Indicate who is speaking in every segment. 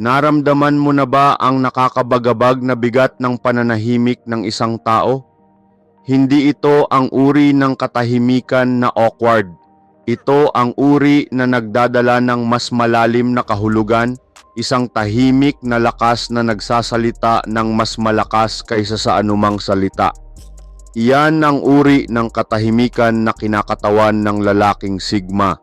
Speaker 1: Naramdaman mo na ba ang nakakabagabag na bigat ng pananahimik ng isang tao? Hindi ito ang uri ng katahimikan na awkward. Ito ang uri na nagdadala ng mas malalim na kahulugan, isang tahimik na lakas na nagsasalita ng mas malakas kaysa sa anumang salita. Iyan ang uri ng katahimikan na kinakatawan ng lalaking sigma.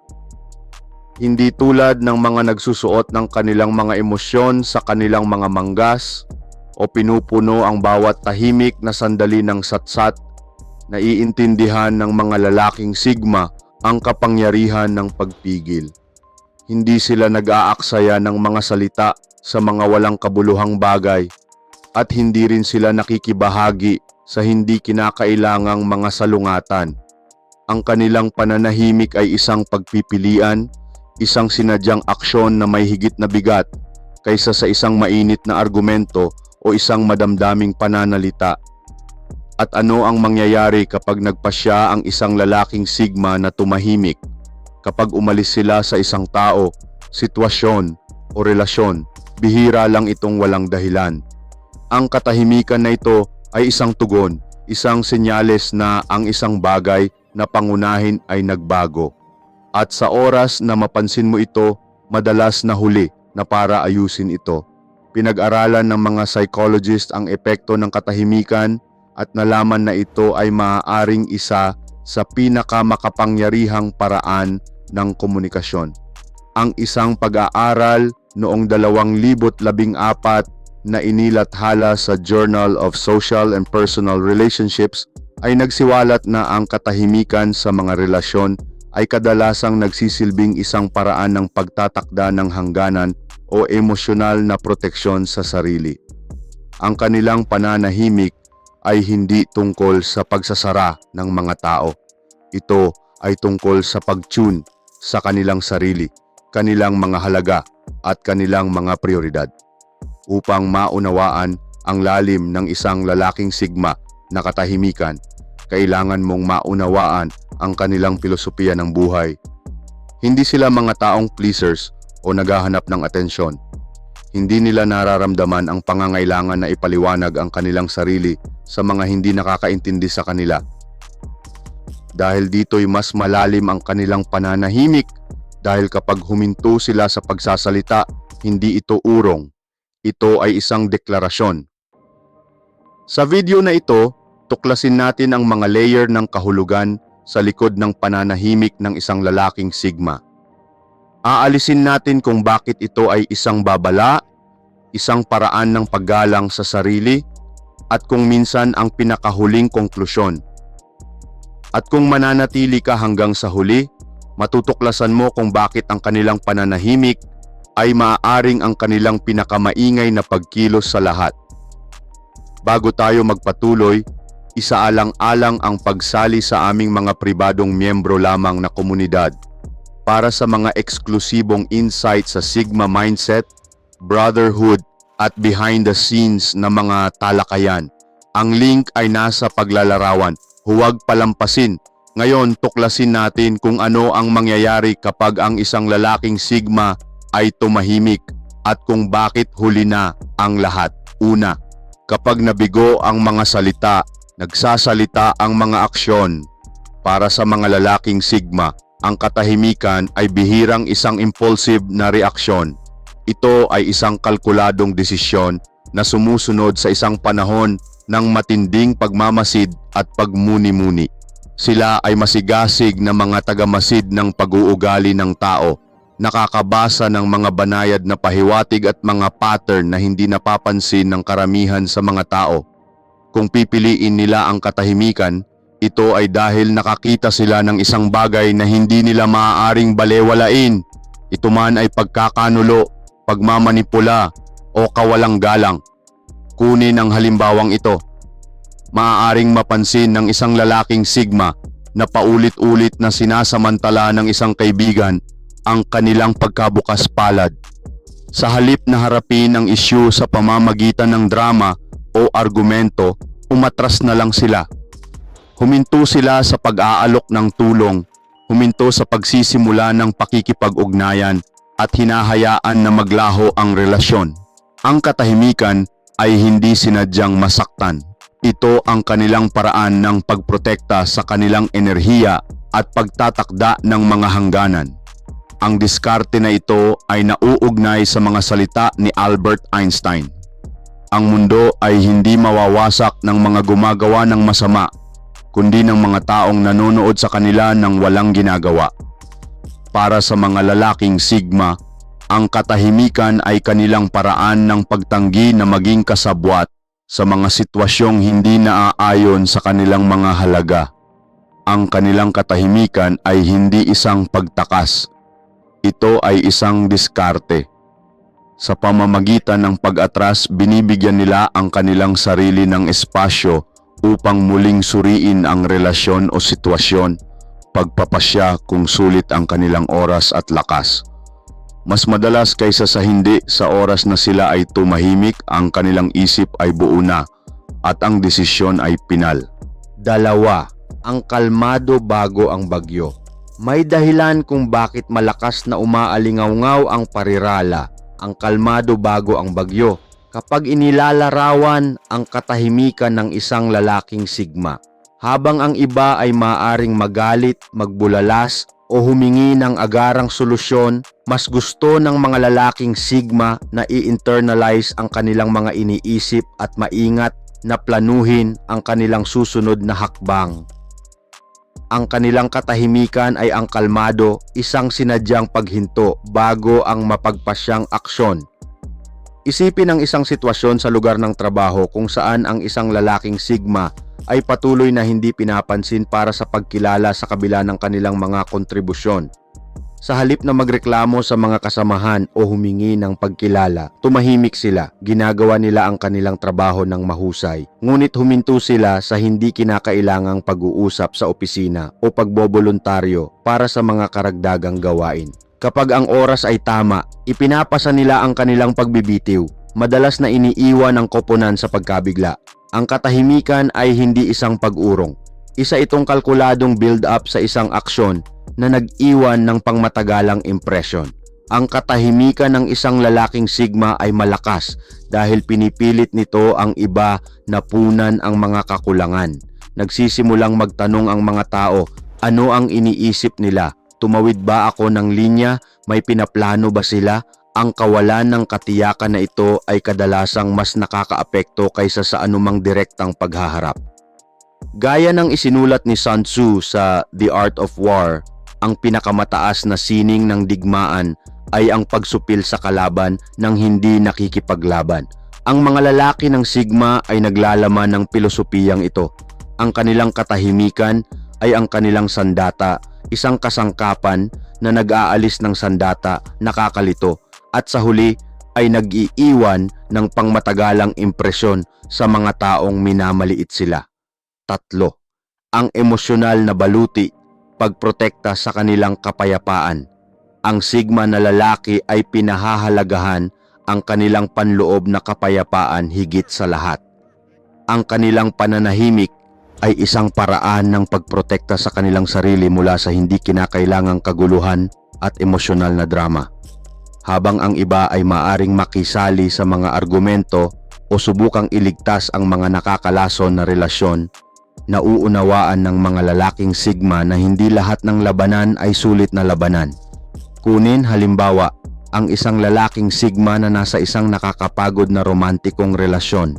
Speaker 1: Hindi tulad ng mga nagsusuot ng kanilang mga emosyon sa kanilang mga manggas o pinupuno ang bawat tahimik na sandali ng satsat, naiintindihan ng mga lalaking sigma ang kapangyarihan ng pagpigil. Hindi sila nag-aaksaya ng mga salita sa mga walang kabuluhang bagay at hindi rin sila nakikibahagi sa hindi kinakailangang mga salungatan. Ang kanilang pananahimik ay isang pagpipilian, isang sinadyang aksyon na may higit na bigat kaysa sa isang mainit na argumento o isang madamdaming pananalita. At ano ang mangyayari kapag nagpasya ang isang lalaking sigma na tumahimik? Kapag umalis sila sa isang tao, sitwasyon o relasyon, bihira lang itong walang dahilan. Ang katahimikan na ito ay isang tugon, isang senyales na ang isang bagay na pangunahin ay nagbago. At sa oras na mapansin mo ito, madalas na huli na para ayusin ito. Pinag-aralan ng mga psychologist ang epekto ng katahimikan at nalaman na ito ay maaaring isa sa pinakamakapangyarihang paraan ng komunikasyon. Ang isang pag-aaral noong 2014 na inilathala sa Journal of Social and Personal Relationships ay nagsiwalat na ang katahimikan sa mga relasyon ay kadalasang nagsisilbing isang paraan ng pagtatakda ng hangganan o emosyonal na proteksyon sa sarili. Ang kanilang pananahimik ay hindi tungkol sa pagsasara ng mga tao. Ito ay tungkol sa pag-tune sa kanilang sarili, kanilang mga halaga at kanilang mga prioridad. Upang maunawaan ang lalim ng isang lalaking sigma na katahimikan, kailangan mong maunawaan ang kanilang filosofiya ng buhay. Hindi sila mga taong pleasers o naghahanap ng atensyon. Hindi nila nararamdaman ang pangangailangan na ipaliwanag ang kanilang sarili sa mga hindi nakakaintindi sa kanila. Dahil dito'y mas malalim ang kanilang pananahimik dahil kapag huminto sila sa pagsasalita, hindi ito urong. Ito ay isang deklarasyon. Sa video na ito, tuklasin natin ang mga layer ng kahulugan sa likod ng pananahimik ng isang lalaking sigma. Aalisin natin kung bakit ito ay isang babala, isang paraan ng paggalang sa sarili, at kung minsan ang pinakahuling konklusyon. At kung mananatili ka hanggang sa huli, matutuklasan mo kung bakit ang kanilang pananahimik ay maaaring ang kanilang pinakamaingay na pagkilos sa lahat. Bago tayo magpatuloy, isaalang-alang ang pagsali sa aming mga pribadong miyembro lamang na komunidad para sa mga eksklusibong insight sa Sigma Mindset, Brotherhood at behind the scenes na mga talakayan. Ang link ay nasa paglalarawan. Huwag palampasin. Ngayon, tuklasin natin kung ano ang mangyayari kapag ang isang lalaking Sigma ay tumahimik at kung bakit huli na ang lahat. Una, kapag nabigo ang mga salita, nagsasalita ang mga aksyon. Para sa mga lalaking Sigma, ang katahimikan ay bihirang isang impulsive na reaksyon. Ito ay isang kalkuladong desisyon na sumusunod sa isang panahon ng matinding pagmamasid at pagmuni-muni. Sila ay masigasig na mga tagamasid ng pag-uugali ng tao, nakakabasa ng mga banayad na pahiwatig at mga pattern na hindi napapansin ng karamihan sa mga tao. Kung pipiliin nila ang katahimikan, ito ay dahil nakakita sila ng isang bagay na hindi nila maaaring balewalain. Ito man ay pagkakanulo, pagmamanipula o kawalang galang. Kunin ang halimbawang ito. Maaaring mapansin ng isang lalaking sigma na paulit-ulit na sinasamantala ng isang kaibigan ang kanilang pagkabukas palad. Sa halip na harapin ang isyu sa pamamagitan ng drama o argumento, umatras na lang sila. Huminto sila sa pag-aalok ng tulong, huminto sa pagsisimula ng pakikipag-ugnayan, at hinahayaan na maglaho ang relasyon. Ang katahimikan ay hindi sinadyang masaktan. Ito ang kanilang paraan ng pagprotekta sa kanilang enerhiya at pagtatakda ng mga hangganan. Ang diskarte na ito ay nauugnay sa mga salita ni Albert Einstein. Ang mundo ay hindi mawawasak ng mga gumagawa ng masama, kundi ng mga taong nanonood sa kanila ng walang ginagawa. Para sa mga lalaking sigma, ang katahimikan ay kanilang paraan ng pagtanggi na maging kasabwat sa mga sitwasyong hindi naaayon sa kanilang mga halaga. Ang kanilang katahimikan ay hindi isang pagtakas. Ito ay isang diskarte. Sa pamamagitan ng pag-atras, binibigyan nila ang kanilang sarili ng espasyo upang muling suriin ang relasyon o sitwasyon, pagpapasya kung sulit ang kanilang oras at lakas. Mas madalas kaysa sa hindi sa oras na sila ay tumahimik, ang kanilang isip ay buo na at ang desisyon ay pinal.
Speaker 2: Dalawa, ang kalmado bago ang bagyo. May dahilan kung bakit malakas na umaalingaw ang parirala, ang kalmado bago ang bagyo. Kapag inilalarawan ang katahimikan ng isang lalaking sigma, habang ang iba ay maaring magalit, magbulalas, o humingi ng agarang solusyon, mas gusto ng mga lalaking sigma na i-internalize ang kanilang mga iniisip at maingat na planuhin ang kanilang susunod na hakbang. Ang kanilang katahimikan ay ang kalmado, isang sinadyang paghinto bago ang mapagpasyang aksyon. Isipin ang isang sitwasyon sa lugar ng trabaho kung saan ang isang lalaking sigma ay patuloy na hindi pinapansin para sa pagkilala sa kabila ng kanilang mga kontribusyon. Sa halip na magreklamo sa mga kasamahan o humingi ng pagkilala, tumahimik sila, ginagawa nila ang kanilang trabaho ng mahusay. Ngunit huminto sila sa hindi kinakailangang pag-uusap sa opisina o pagboboluntaryo para sa mga karagdagang gawain. Kapag ang oras ay tama, ipinapasa nila ang kanilang pagbibitiw. Madalas na iniiwan ang koponan sa pagkabigla. Ang katahimikan ay hindi isang pag-urong. Isa itong kalkuladong build-up sa isang aksyon na nag-iwan ng pangmatagalang impresyon. Ang katahimikan ng isang lalaking sigma ay malakas dahil pinipilit nito ang iba na punan ang mga kakulangan. Nagsisimulang magtanong ang mga tao, ano ang iniisip nila? Tumawid ba ako ng linya? May pinaplano ba sila? Ang kawalan ng katiyakan na ito ay kadalasang mas nakakaapekto kaysa sa anumang direktang paghaharap. Gaya ng isinulat ni Sun Tzu sa The Art of War, ang pinakamataas na sining ng digmaan ay ang pagsupil sa kalaban ng hindi nakikipaglaban. Ang mga lalaki ng Sigma ay naglalaman ng pilosopiyang ito. Ang kanilang katahimikan ay ang kanilang sandata, isang kasangkapan na nag-aalis ng sandata, nakakalito, at sa huli ay nag-iiwan ng pangmatagalang impresyon sa mga taong minamaliit sila. Tatlo, ang emosyonal na baluti, pagprotekta sa kanilang kapayapaan. Ang sigma na lalaki ay pinahahalagahan ang kanilang panloob na kapayapaan higit sa lahat. Ang kanilang pananahimik ay isang paraan ng pagprotekta sa kanilang sarili mula sa hindi kinakailangang kaguluhan at emosyonal na drama. Habang ang iba ay maaring makisali sa mga argumento o subukang iligtas ang mga nakakalason na relasyon, nauunawaan ng mga lalaking sigma na hindi lahat ng labanan ay sulit na labanan. Kunin halimbawa, ang isang lalaking sigma na nasa isang nakakapagod na romantikong relasyon.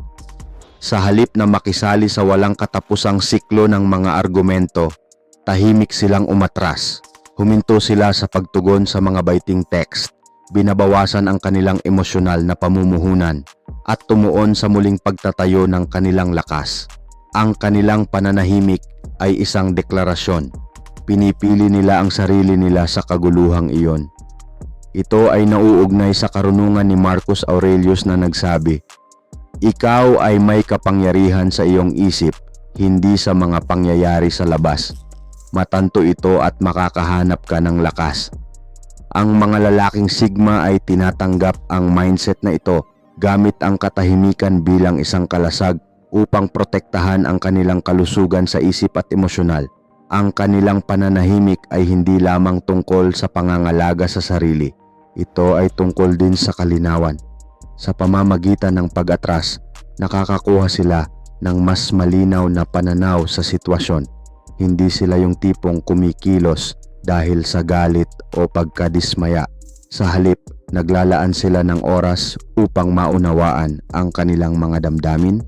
Speaker 2: Sa halip na makisali sa walang katapusang siklo ng mga argumento, tahimik silang umatras. Huminto sila sa pagtugon sa mga baiting text. Binabawasan ang kanilang emosyonal na pamumuhunan at tumuon sa muling pagtatayo ng kanilang lakas. Ang kanilang pananahimik ay isang deklarasyon. Pinipili nila ang sarili nila sa kaguluhang iyon. Ito ay nauugnay sa karunungan ni Marcus Aurelius na nagsabi, Ikaw ay may kapangyarihan sa iyong isip, hindi sa mga pangyayari sa labas. Matanto ito at makakahanap ka ng lakas. Ang mga lalaking sigma ay tinatanggap ang mindset na ito gamit ang katahimikan bilang isang kalasag upang protektahan ang kanilang kalusugan sa isip at emosyonal. Ang kanilang pananahimik ay hindi lamang tungkol sa pangangalaga sa sarili. Ito ay tungkol din sa kalinawan. Sa pamamagitan ng pag-atras, nakakakuha sila ng mas malinaw na pananaw sa sitwasyon. Hindi sila yung tipong kumikilos dahil sa galit o pagkadismaya. Sa halip, naglalaan sila ng oras upang maunawaan ang kanilang mga damdamin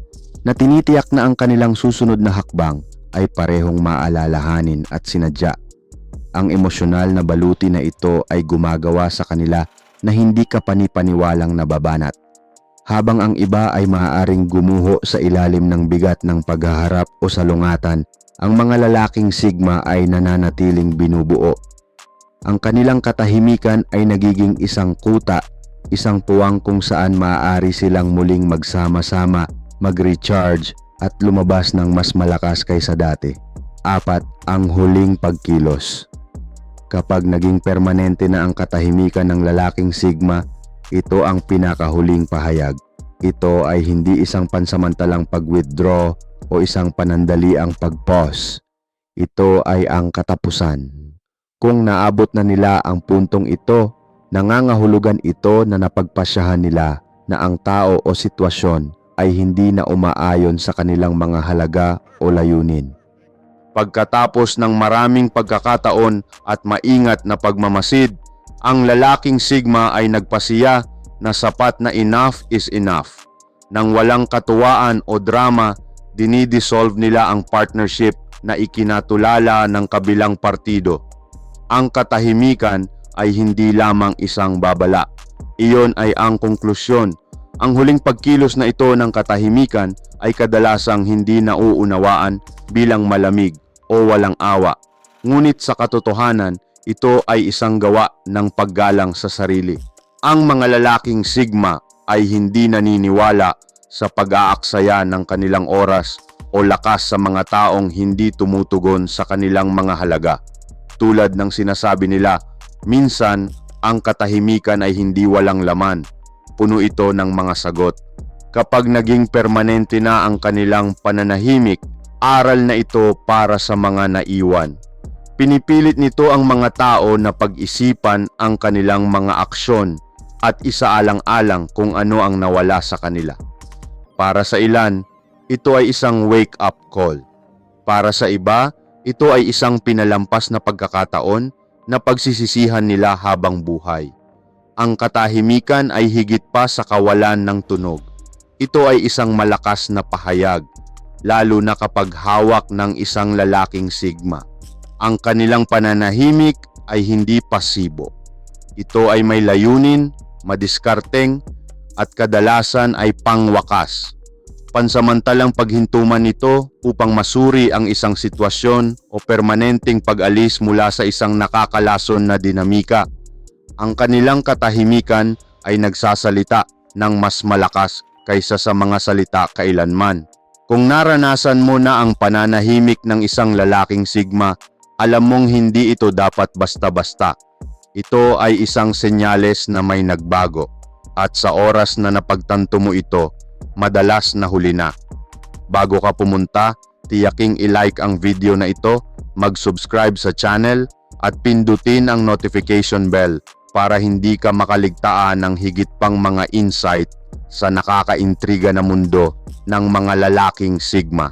Speaker 2: na tinitiyak na ang kanilang susunod na hakbang ay parehong maalalahanin at sinadya. Ang emosyonal na baluti na ito ay gumagawa sa kanila na hindi ka panipaniwalang nababanat. Habang ang iba ay maaaring gumuho sa ilalim ng bigat ng paghaharap o salungatan, ang mga lalaking sigma ay nananatiling binubuo. Ang kanilang katahimikan ay nagiging isang kuta, isang puwang kung saan maaari silang muling magsama-sama, mag-recharge at lumabas ng mas malakas kaysa dati. Apat, ang huling pagkilos. Kapag naging permanente na ang katahimikan ng lalaking sigma, ito ang pinakahuling pahayag. Ito ay hindi isang pansamantalang pag-withdraw o isang panandaliang pag-pause. Ito ay ang katapusan. Kung naabot na nila ang puntong ito, nangangahulugan ito na napagpasyahan nila na ang tao o sitwasyon ay hindi na umaayon sa kanilang mga halaga o layunin.
Speaker 1: Pagkatapos ng maraming pagkakataon at maingat na pagmamasid, ang lalaking Sigma ay nagpasiya na sapat na enough is enough. Nang walang katuwaan o drama, dinidissolve nila ang partnership na ikinatulala ng kabilang partido. Ang katahimikan ay hindi lamang isang babala. Iyon ay ang konklusyon. Ang huling pagkilos na ito ng katahimikan ay kadalasang hindi nauunawaan bilang malamig o walang awa. Ngunit sa katotohanan, ito ay isang gawa ng paggalang sa sarili. Ang mga lalaking sigma ay hindi naniniwala sa pag-aaksaya ng kanilang oras o lakas sa mga taong hindi tumutugon sa kanilang mga halaga. Tulad ng sinasabi nila, minsan ang katahimikan ay hindi walang laman. Puno ito ng mga sagot. Kapag naging permanente na ang kanilang pananahimik, aral na ito para sa mga naiwan. Pinipilit nito ang mga tao na pag-isipan ang kanilang mga aksyon at isaalang-alang kung ano ang nawala sa kanila. Para sa ilan, ito ay isang wake-up call. Para sa iba, ito ay isang pinalampas na pagkakataon na pagsisisihan nila habang buhay. Ang katahimikan ay higit pa sa kawalan ng tunog. Ito ay isang malakas na pahayag, lalo na kapag hawak ng isang lalaking sigma. Ang kanilang pananahimik ay hindi pasibo. Ito ay may layunin, madiskarteng, at kadalasan ay pangwakas. Pansamantalang paghintuman nito upang masuri ang isang sitwasyon o permanenteng pag-alis mula sa isang nakakalason na dinamika. Ang kanilang katahimikan ay nagsasalita ng mas malakas kaysa sa mga salita kailanman. Kung naranasan mo na ang pananahimik ng isang lalaking sigma, alam mong hindi ito dapat basta-basta. Ito ay isang senyales na may nagbago at sa oras na napagtanto mo ito, madalas na huli na. Bago ka pumunta, tiyaking i-like ang video na ito, mag-subscribe sa channel at pindutin ang notification bell para hindi ka makaligtaan ng higit pang mga insight sa nakakaintriga na mundo ng mga lalaking Sigma.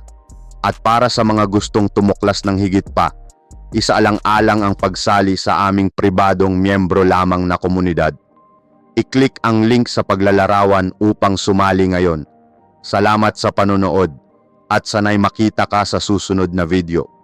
Speaker 1: At para sa mga gustong tumuklas ng higit pa, isaalang-alang ang pagsali sa aming pribadong miyembro lamang na komunidad. I-click ang link sa paglalarawan upang sumali ngayon. Salamat sa panonood at sanay makita ka sa susunod na video.